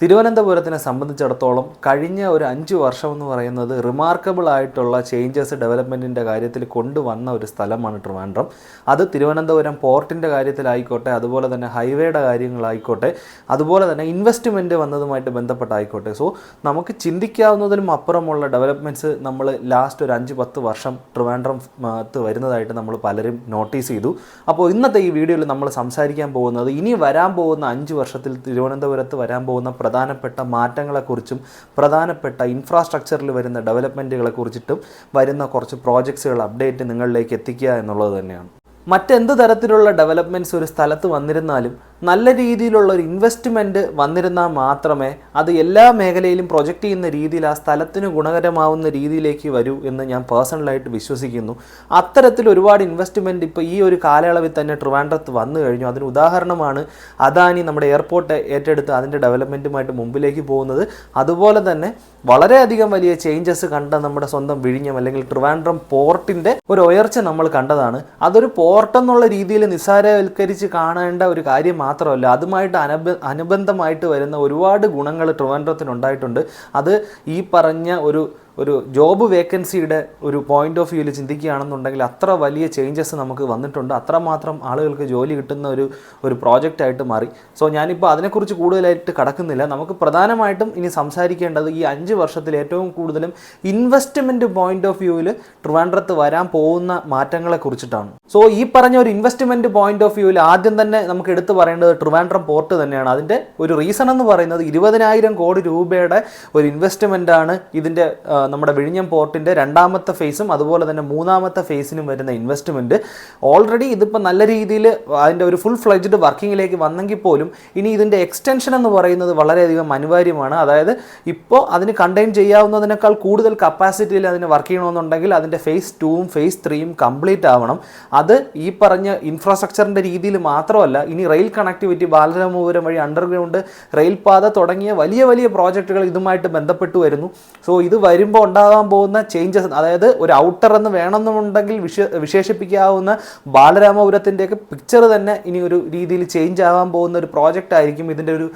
തിരുവനന്തപുരത്തിനെ സംബന്ധിച്ചിടത്തോളം കഴിഞ്ഞ ഒരു അഞ്ച് വർഷം എന്ന് പറയുന്നത് റിമാർക്കബിൾ ആയിട്ടുള്ള ചേഞ്ചസ് ഡെവലപ്മെന്റിന്റെ കാര്യത്തിൽ കൊണ്ടുവന്ന ഒരു സ്ഥലമാണ് ട്രിവാൻഡ്രം. അത് തിരുവനന്തപുരം പോർട്ടിന്റെ കാര്യത്തിലായിക്കോട്ടെ അതുപോലെ തന്നെ ഹൈവേയുടെ കാര്യങ്ങളായിക്കോട്ടെ അതുപോലെ തന്നെ ഇൻവെസ്റ്റ്മെന്റ് വന്നതുമായിട്ട് ബന്ധപ്പെട്ടായിക്കോട്ടെ. സോ നമുക്ക് ചിന്തിക്കാവുന്നതിലും അപ്പുറമുള്ള ഡെവലപ്മെന്റ്സ് നമ്മൾ ലാസ്റ്റ് ഒരു അഞ്ച് പത്ത് വർഷം ട്രിവാൻഡ്രം വരുന്നതായിട്ട് നമ്മൾ പലരും നോട്ടീസ് ചെയ്തു. അപ്പോൾ ഇന്നത്തെ ഈ വീഡിയോയിൽ നമ്മൾ സംസാരിക്കാൻ പോകുന്നത് ഇനി വരാൻ പോകുന്ന അഞ്ച് വർഷത്തിൽ തിരുവനന്തപുരത്ത് വരാൻ പോകുന്ന പ്രധാനപ്പെട്ട മാറ്റങ്ങളെക്കുറിച്ചും പ്രധാനപ്പെട്ട ഇൻഫ്രാസ്ട്രക്ചറിൽ വരുന്ന ഡെവലപ്മെന്റുകളെ കുറിച്ചിട്ടും വരുന്ന കുറച്ച് പ്രോജക്ട്സുകൾ അപ്ഡേറ്റ് നിങ്ങളിലേക്ക് എത്തിക്കുക എന്നുള്ളത് തന്നെയാണ്. മറ്റെന്ത് തരത്തിലുള്ള ഡെവലപ്മെന്റ്സ് ഒരു സ്ഥലത്ത് വന്നിരുന്നാലും നല്ല രീതിയിലുള്ള ഒരു ഇൻവെസ്റ്റ്മെന്റ് വന്നിരുന്നാൽ മാത്രമേ അത് എല്ലാ മേഖലയിലും പ്രൊജക്റ്റ് ചെയ്യുന്ന രീതിയിൽ ആ സ്ഥലത്തിന് ഗുണകരമാവുന്ന രീതിയിലേക്ക് വരൂ എന്ന് ഞാൻ പേഴ്സണലായിട്ട് വിശ്വസിക്കുന്നു. അത്തരത്തിൽ ഒരുപാട് ഇൻവെസ്റ്റ്മെന്റ് ഇപ്പോൾ ഈ ഒരു കാലയളവിൽ തന്നെ ട്രിവാൻഡ്രത്ത് വന്നു കഴിഞ്ഞു. അതിന് ഉദാഹരണമാണ് അദാനി നമ്മുടെ എയർപോർട്ട് ഏറ്റെടുത്ത് അതിന്റെ ഡെവലപ്മെന്റുമായിട്ട് മുമ്പിലേക്ക് പോകുന്നത്. അതുപോലെ തന്നെ വളരെയധികം വലിയ ചേഞ്ചസ് കണ്ട നമ്മുടെ സ്വന്തം വിഴിഞ്ഞം അല്ലെങ്കിൽ ട്രിവാൻഡ്രം പോർട്ടിന്റെ ഒരു ഉയർച്ച നമ്മൾ കണ്ടതാണ്. അതൊരു പോർട്ടെന്നുള്ള രീതിയിൽ നിസ്സാരവൽക്കരിച്ച് കാണേണ്ട ഒരു കാര്യം മാത്രമല്ല അതുമായിട്ട് അനബ അനുബന്ധമായിട്ട് വരുന്ന ഒരുപാട് ഗുണങ്ങൾ ട്രിവാൻഡ്രത്തിന് ഉണ്ടായിട്ടുണ്ട് അത് ഈ പറഞ്ഞ ഒരു ഒരു ജോബ് വേക്കൻസിയുടെ ഒരു പോയിന്റ് ഓഫ് വ്യൂവിൽ ചിന്തിക്കുകയാണെന്നുണ്ടെങ്കിൽ അത്ര വലിയ ചേഞ്ചസ് നമുക്ക് വന്നിട്ടുണ്ട്. അത്രമാത്രം ആളുകൾക്ക് ജോലി കിട്ടുന്ന ഒരു ഒരു പ്രോജക്റ്റായിട്ട് മാറി. സോ ഞാനിപ്പോൾ അതിനെക്കുറിച്ച് കൂടുതലായിട്ട് കടക്കുന്നില്ല. നമുക്ക് പ്രധാനമായിട്ടും ഇനി സംസാരിക്കേണ്ടത് ഈ അഞ്ച് വർഷത്തിൽ ഏറ്റവും കൂടുതലും ഇൻവെസ്റ്റ്മെന്റ് പോയിന്റ് ഓഫ് വ്യൂവിൽ ട്രിവാൻഡ്രത്ത് വരാൻ പോകുന്ന മാറ്റങ്ങളെ കുറിച്ചിട്ടാണ്. സോ ഈ പറഞ്ഞ ഒരു ഇൻവെസ്റ്റ്മെന്റ് പോയിന്റ് ഓഫ് വ്യൂവിൽ ആദ്യം തന്നെ നമുക്ക് എടുത്തു പറയേണ്ടത് ട്രിവാൻഡ്രം പോർട്ട് തന്നെയാണ്. അതിന്റെ ഒരു റീസൺ എന്ന് പറയുന്നത് ഇരുപതിനായിരം കോടി രൂപയുടെ ഒരു ഇൻവെസ്റ്റ്മെന്റാണ് ഇതിന്റെ നമ്മുടെ വിഴിഞ്ഞം പോർട്ടിന്റെ രണ്ടാമത്തെ ഫേസും അതുപോലെ തന്നെ മൂന്നാമത്തെ ഫേസിനും വരുന്ന ഇൻവെസ്റ്റ്മെന്റ് ഓൾറെഡി ഇതിപ്പോൾ നല്ല രീതിയിൽ അതിന്റെ ഒരു ഫുൾ ഫ്ലെജ്ഡ് വർക്കിങ്ങിലേക്ക് വന്നെങ്കിൽ പോലും ഇനി ഇതിന്റെ എക്സ്റ്റൻഷൻ എന്ന് പറയുന്നത് വളരെയധികം അനിവാര്യമാണ്. അതായത് ഇപ്പോൾ അതിന് കണ്ടെയ്ൻ ചെയ്യാവുന്നതിനേക്കാൾ കൂടുതൽ കപ്പാസിറ്റിയിൽ അതിന് വർക്ക് ചെയ്യണമെന്നുണ്ടെങ്കിൽ അതിന്റെ ഫേസ് ടൂവും ഫേസ് ത്രീയും കംപ്ലീറ്റ് ആവണം. അത് ഈ പറഞ്ഞ ഇൻഫ്രാസ്ട്രക്ചറിന്റെ രീതിയിൽ മാത്രമല്ല ഇനി റെയിൽ കണക്ടിവിറ്റി ബാലരാമപുരം വഴി അണ്ടർഗ്രൗണ്ട് റെയിൽ പാത തുടങ്ങിയ വലിയ വലിയ പ്രോജക്റ്റുകൾ ഇതുമായിട്ട് ബന്ധപ്പെട്ട് വരുന്നു. സോ ഇത് വരുമ്പോൾ ഉണ്ടാകാൻ പോകുന്ന ചേഞ്ചസ് അതായത് ഒരു ഔട്ടർ എന്ന് വേണമെന്നുണ്ടെങ്കിൽ വിശ വിശേഷിപ്പിക്കാവുന്ന ബാലരാമപുരത്തിന്റെയൊക്കെ പിക്ചർ തന്നെ ഇനി ഒരു രീതിയിൽ ചേഞ്ച് ആവാൻ പോകുന്ന ഒരു പ്രോജക്റ്റ് ആയിരിക്കും ഇതിന്റെ ഒരു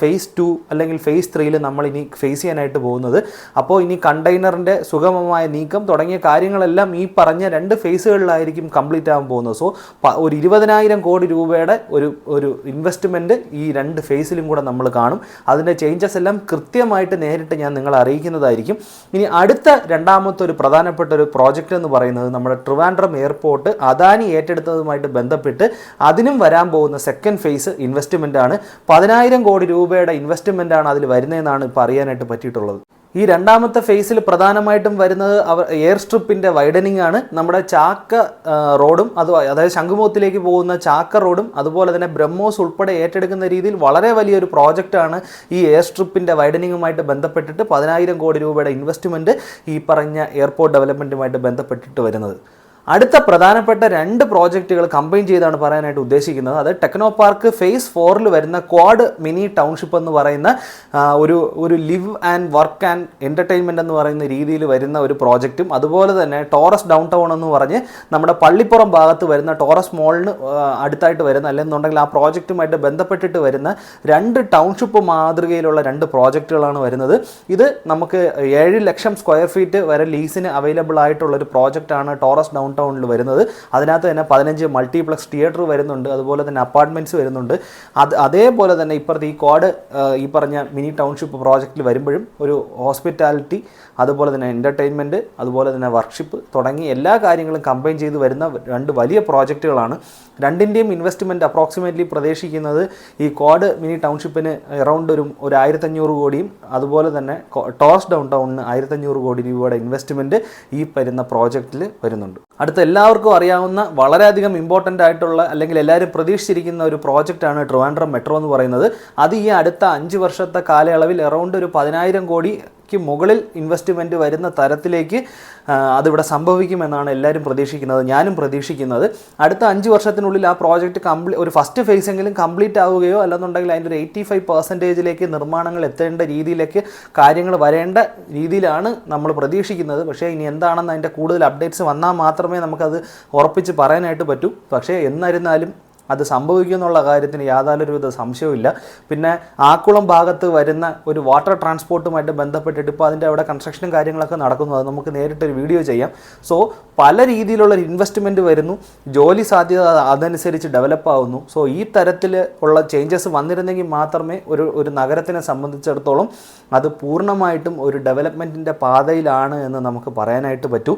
ഫേസ് ടു അല്ലെങ്കിൽ ഫേസ് ത്രീയിൽ നമ്മൾ ഇനി ഫേസ് ചെയ്യാനായിട്ട് പോകുന്നത്. അപ്പോൾ ഇനി കണ്ടെയ്നറിന്റെ സുഗമമായ നീക്കം തുടങ്ങിയ കാര്യങ്ങളെല്ലാം ഈ പറഞ്ഞ രണ്ട് ഫേസുകളിലായിരിക്കും കംപ്ലീറ്റ് ആകാൻ പോകുന്നത്. സോ ഒരു ഇരുപതിനായിരം കോടി രൂപയുടെ ഒരു ഒരു ഇൻവെസ്റ്റ്മെന്റ് ഈ രണ്ട് ഫേസിലും കൂടെ നമ്മൾ കാണും. അതിന്റെ ചേഞ്ചസ് എല്ലാം കൃത്യമായിട്ട് നേരിട്ട് ഞാൻ നിങ്ങളെ അറിയിക്കുന്നതായിരിക്കും. ഇനി അടുത്ത രണ്ടാമത്തെ ഒരു പ്രധാനപ്പെട്ട ഒരു പ്രോജക്റ്റ് എന്ന് പറയുന്നത് നമ്മുടെ ട്രിവാൻഡ്രം എയർപോർട്ട് അദാനി ഏറ്റെടുത്തതുമായിട്ട് ബന്ധപ്പെട്ട് അതിനും വരാൻ പോകുന്ന സെക്കൻഡ് ഫേസ് ഇൻവെസ്റ്റ്മെന്റ് ആണ്. പതിനായിരം കോടി രൂപയുടെ ഇൻവെസ്റ്റ്മെന്റ് ആണ് അതിൽ വരുന്നതെന്നാണ് ഇപ്പോൾ അറിയാനായിട്ട് പറ്റിയിട്ടുള്ളത്. ഈ രണ്ടാമത്തെ ഫേസിൽ പ്രധാനമായിട്ടും വരുന്നത് അവർ എയർ സ്ട്രിപ്പിന്റെ വൈഡനിങ് ആണ്. നമ്മുടെ ചാക്ക റോഡും അത് അതായത് ശംഖുമുഖത്തിലേക്ക് പോകുന്ന ചാക്ക റോഡും അതുപോലെ തന്നെ ബ്രഹ്മോസ് ഉൾപ്പെടെ ഏറ്റെടുക്കുന്ന രീതിയിൽ വളരെ വലിയൊരു പ്രോജക്റ്റാണ് ഈ എയർ സ്ട്രിപ്പിന്റെ വൈഡനിങ്ങുമായിട്ട് ബന്ധപ്പെട്ടിട്ട് പതിനായിരം കോടി രൂപയുടെ ഇൻവെസ്റ്റ്മെന്റ് ഈ പറഞ്ഞ എയർപോർട്ട് ഡെവലപ്മെന്റുമായിട്ട് ബന്ധപ്പെട്ടിട്ട് വരുന്നത്. അടുത്ത പ്രധാനപ്പെട്ട രണ്ട് പ്രോജക്റ്റുകൾ കമ്പൈൻ ചെയ്താണ് പറയാനായിട്ട് ഉദ്ദേശിക്കുന്നത്. അത് ടെക്നോ പാർക്ക് ഫേസ് ഫോറിൽ വരുന്ന ക്വാഡ് മിനി ടൗൺഷിപ്പ് എന്ന് പറയുന്ന ഒരു ഒരു live and work and entertainment എന്ന് പറയുന്ന രീതിയിൽ വരുന്ന ഒരു പ്രോജക്റ്റും അതുപോലെ തന്നെ ടോറസ് ഡൗൺ ടൗൺ എന്ന് പറഞ്ഞ് നമ്മുടെ പള്ളിപ്പുറം ഭാഗത്ത് വരുന്ന ടോറസ് മോളിന് അടുത്തായിട്ട് വരുന്ന അല്ലെന്നുണ്ടെങ്കിൽ ആ പ്രോജക്റ്റുമായിട്ട് ബന്ധപ്പെട്ടിട്ട് വരുന്ന രണ്ട് ടൗൺഷിപ്പ് മാതൃകയിലുള്ള രണ്ട് പ്രോജക്റ്റുകളാണ് വരുന്നത്. ഇത് നമുക്ക് ഏഴ് ലക്ഷം സ്ക്വയർ ഫീറ്റ് വരെ ലീസിന് അവൈലബിൾ ആയിട്ടുള്ള ഒരു പ്രോജക്റ്റാണ് ടോറസ് ഡൗൺ ടൗണിൽ വരുന്നത്. അതിനകത്ത് തന്നെ പതിനഞ്ച് മൾട്ടിപ്ലക്സ് തിയേറ്റർ വരുന്നുണ്ട്. അതുപോലെ തന്നെ അപ്പാർട്ട്മെന്റ്സ് വരുന്നുണ്ട്. അത് അതേപോലെ തന്നെ ഇപ്പുറത്ത് ഈ കോഡ് ഈ പറഞ്ഞ മിനി ടൗൺഷിപ്പ് പ്രോജക്റ്റിൽ വരുമ്പോഴും ഒരു ഹോസ്പിറ്റാലിറ്റി അതുപോലെ തന്നെ എന്റർടൈൻമെന്റ് അതുപോലെ തന്നെ വർക്ക്ഷിപ്പ് തുടങ്ങി എല്ലാ കാര്യങ്ങളും കമ്പൈൻ ചെയ്ത് വരുന്ന രണ്ട് വലിയ പ്രോജക്റ്റുകളാണ് രണ്ടിന്റെയും ഇൻവെസ്റ്റ്മെന്റ് അപ്രോക്സിമേറ്റ്ലി പ്രതീക്ഷിക്കുന്നത് ഈ കോഡ് മിനി ടൗൺഷിപ്പിന് എറൗണ്ട് ഒരു ഒരു ആയിരത്തഞ്ഞൂറ് കോടിയും അതുപോലെ തന്നെ ടോസ് ഡൗൺ ടൗണിന് ആയിരത്തഞ്ഞൂറ് കോടി രൂപയുടെ ഇൻവെസ്റ്റ്മെന്റ് ഈ വരുന്ന പ്രോജക്റ്റിൽ വരുന്നുണ്ട്. അടുത്ത എല്ലാവർക്കും അറിയാവുന്ന വളരെയധികം ഇമ്പോർട്ടന്റ് ആയിട്ടുള്ള അല്ലെങ്കിൽ എല്ലാവരും പ്രതീക്ഷിച്ചിരിക്കുന്ന ഒരു പ്രോജക്റ്റാണ് ട്രിവാൻഡ്രം മെട്രോ എന്ന് പറയുന്നത്. അത് ഈ അടുത്ത അഞ്ച് വർഷത്തെ കാലയളവിൽ അറൗണ്ട് ഒരു പതിനായിരം കോടി ക്ക് മുകളിൽ ഇൻവെസ്റ്റ്മെന്റ് വരുന്ന തരത്തിലേക്ക് അതിവിടെ സംഭവിക്കുമെന്നാണ് എല്ലാവരും പ്രതീക്ഷിക്കുന്നത് ഞാനും പ്രതീക്ഷിക്കുന്നത്. അടുത്ത അഞ്ച് വർഷത്തിനുള്ളിൽ ആ പ്രോജക്റ്റ് കംപ്ലീ ഒരു ഫസ്റ്റ് ഫേസ് എങ്കിലും കംപ്ലീറ്റ് ആവുകയോ അല്ലെന്നുണ്ടെങ്കിൽ അതിന്റെ ഒരു എയ്റ്റി ഫൈവ് പെർസെന്റേജിലേക്ക് നിർമ്മാണങ്ങൾ എത്തേണ്ട രീതിയിലേക്ക് കാര്യങ്ങൾ വരേണ്ട രീതിയിലാണ് നമ്മൾ പ്രതീക്ഷിക്കുന്നത്. പക്ഷേ ഇനി എന്താണെന്ന് അതിന്റെ കൂടുതൽ അപ്ഡേറ്റ്സ് വന്നാൽ മാത്രമേ നമുക്കത് ഉറപ്പിച്ച് പറയാനായിട്ട് പറ്റൂ. പക്ഷേ എന്നിരുന്നാലും അത് സംഭവിക്കും എന്നുള്ള കാര്യത്തിന് യാതൊരുവിധ സംശയവുമില്ല. പിന്നെ ആക്കുളം ഭാഗത്ത് വരുന്ന ഒരു വാട്ടർ ട്രാൻസ്പോർട്ടുമായിട്ട് ബന്ധപ്പെട്ടിട്ട് ഇപ്പോൾ അതിന്റെ അവിടെ കൺസ്ട്രക്ഷനും കാര്യങ്ങളൊക്കെ നടക്കുന്നു. അത് നമുക്ക് നേരിട്ടൊരു വീഡിയോ ചെയ്യാം. സോ പല രീതിയിലുള്ള ഒരു ഇൻവെസ്റ്റ്മെന്റ് വരുന്നു. ജോലി സാധ്യത അതനുസരിച്ച് ഡെവലപ്പ് ആവുന്നു. സോ ഈ തരത്തിൽ ഉള്ള ചേഞ്ചസ് വന്നിരുന്നെങ്കിൽ മാത്രമേ ഒരു ഒരു നഗരത്തിനെ സംബന്ധിച്ചിടത്തോളം അത് പൂർണമായിട്ടും ഒരു ഡെവലപ്മെന്റിന്റെ പാതയിലാണ് എന്ന് നമുക്ക് പറയാനായിട്ട് പറ്റൂ.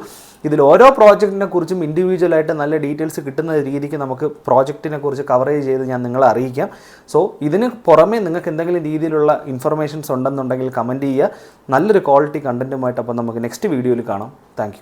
ഇതിൽ ഓരോ പ്രോജക്റ്റിനെ കുറിച്ചും ഇൻഡിവിജ്വലായിട്ട് നല്ല ഡീറ്റെയിൽസ് കിട്ടുന്ന രീതിക്ക് നമുക്ക് പ്രോജക്റ്റിനെ കുറിച്ച് കവറേജ് ചെയ്ത് ഞാൻ നിങ്ങളെ അറിയിക്കാം. സോ ഇതിന് പുറമേ നിങ്ങൾക്ക് എന്തെങ്കിലും രീതിയിലുള്ള ഇൻഫർമേഷൻസ് ഉണ്ടെന്നുണ്ടെങ്കിൽ കമന്റ് ചെയ്യുക. നല്ലൊരു ക്വാളിറ്റി കണ്ടന്റുമായിട്ട് അപ്പോൾ നമുക്ക് നെക്സ്റ്റ് വീഡിയോയിൽ കാണാം. താങ്ക്